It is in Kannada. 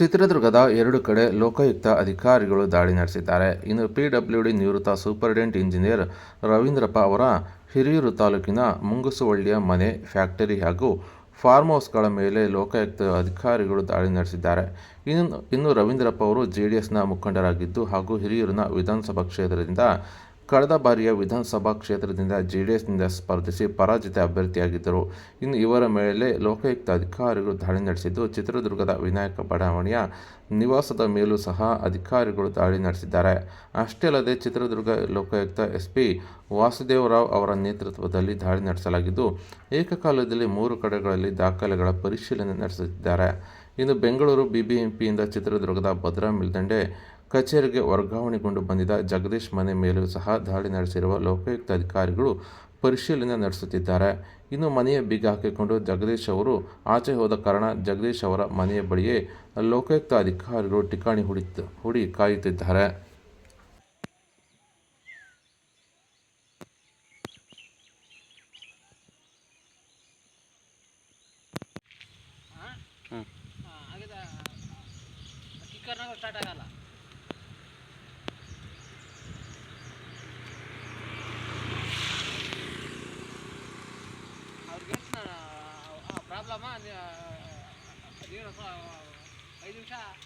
ಚಿತ್ರದುರ್ಗದ ಎರಡು ಕಡೆ ಲೋಕಾಯುಕ್ತ ಅಧಿಕಾರಿಗಳು ದಾಳಿ ನಡೆಸಿದ್ದಾರೆ. ಇನ್ನು ಪಿಡಬ್ಲ್ಯೂಡಿ ನಿವೃತ್ತ ಸೂಪರಿಂಟೆಂಡೆಂಟ್ ಇಂಜಿನಿಯರ್ ರವೀಂದ್ರಪ್ಪ ಅವರ ಹಿರಿಯೂರು ತಾಲೂಕಿನ ಮುಂಗಸುವಳ್ಳಿಯ ಮನೆ, ಫ್ಯಾಕ್ಟರಿ ಹಾಗೂ ಫಾರ್ಮ್ ಹೌಸ್ಗಳ ಮೇಲೆ ಲೋಕಾಯುಕ್ತ ಅಧಿಕಾರಿಗಳು ದಾಳಿ ನಡೆಸಿದ್ದಾರೆ. ಇನ್ನು ಇನ್ನು ರವೀಂದ್ರಪ್ಪ ಅವರು ಜೆಡಿಎಸ್ನ ಮುಖಂಡರಾಗಿದ್ದು ಹಾಗೂ ಹಿರಿಯೂರಿನ ವಿಧಾನಸಭಾ ಕ್ಷೇತ್ರದಿಂದ ಕಳೆದ ಬಾರಿಯ ವಿಧಾನಸಭಾ ಕ್ಷೇತ್ರದಿಂದ ಜೆಡಿಎಸ್ನಿಂದ ಸ್ಪರ್ಧಿಸಿ ಪರಾಜಿತ ಅಭ್ಯರ್ಥಿಯಾಗಿದ್ದರು. ಇನ್ನು ಇವರ ಮೇಲೆ ಲೋಕಾಯುಕ್ತ ಅಧಿಕಾರಿಗಳು ದಾಳಿ ನಡೆಸಿದ್ದು, ಚಿತ್ರದುರ್ಗದ ವಿನಾಯಕ ಬಡಾವಣೆಯ ನಿವಾಸದ ಮೇಲೂ ಸಹ ಅಧಿಕಾರಿಗಳು ದಾಳಿ ನಡೆಸಿದ್ದಾರೆ. ಅಷ್ಟೇ ಅಲ್ಲದೆ ಚಿತ್ರದುರ್ಗ ಲೋಕಾಯುಕ್ತ ಎಸ್ ಪಿ ವಾಸುದೇವರಾವ್ ಅವರ ನೇತೃತ್ವದಲ್ಲಿ ದಾಳಿ ನಡೆಸಲಾಗಿದ್ದು, ಏಕಕಾಲದಲ್ಲಿ ಮೂರು ಕಡೆಗಳಲ್ಲಿ ದಾಖಲೆಗಳ ಪರಿಶೀಲನೆ ನಡೆಸುತ್ತಿದ್ದಾರೆ. ಇನ್ನು ಬೆಂಗಳೂರು ಬಿಬಿಎಂಪಿಯಿಂದ ಚಿತ್ರದುರ್ಗದ ಭದ್ರಾ ಮೇಲ್ದಂಡೆ ಕಚೇರಿಗೆ ವರ್ಗಾವಣೆಗೊಂಡು ಬಂದಿದ್ದ ಜಗದೀಶ್ ಮನೆ ಮೇಲೂ ಸಹ ದಾಳಿ ನಡೆಸಿರುವ ಲೋಕಾಯುಕ್ತ ಅಧಿಕಾರಿಗಳು ಪರಿಶೀಲನೆ ನಡೆಸುತ್ತಿದ್ದಾರೆ ಇನ್ನು ಮನೆಯ ಬೀಗ ಹಾಕಿಕೊಂಡು ಜಗದೀಶ್ ಅವರು ಆಚೆ ಹೋದ ಕಾರಣ ಜಗದೀಶ್ ಅವರ ಮನೆಯ ಬಳಿಯೇ ಲೋಕಾಯುಕ್ತ ಅಧಿಕಾರಿಗಳು ಠಿಕಾಣಿ ಹುಡಿ ಹುಡಿ ಕಾಯುತ್ತಿದ್ದಾರೆ ಸ್ಟಾರ್ಟ್ ಆಗಲ್ಲ والله ما أدري آه، ادينا صار آه، أي مشاعر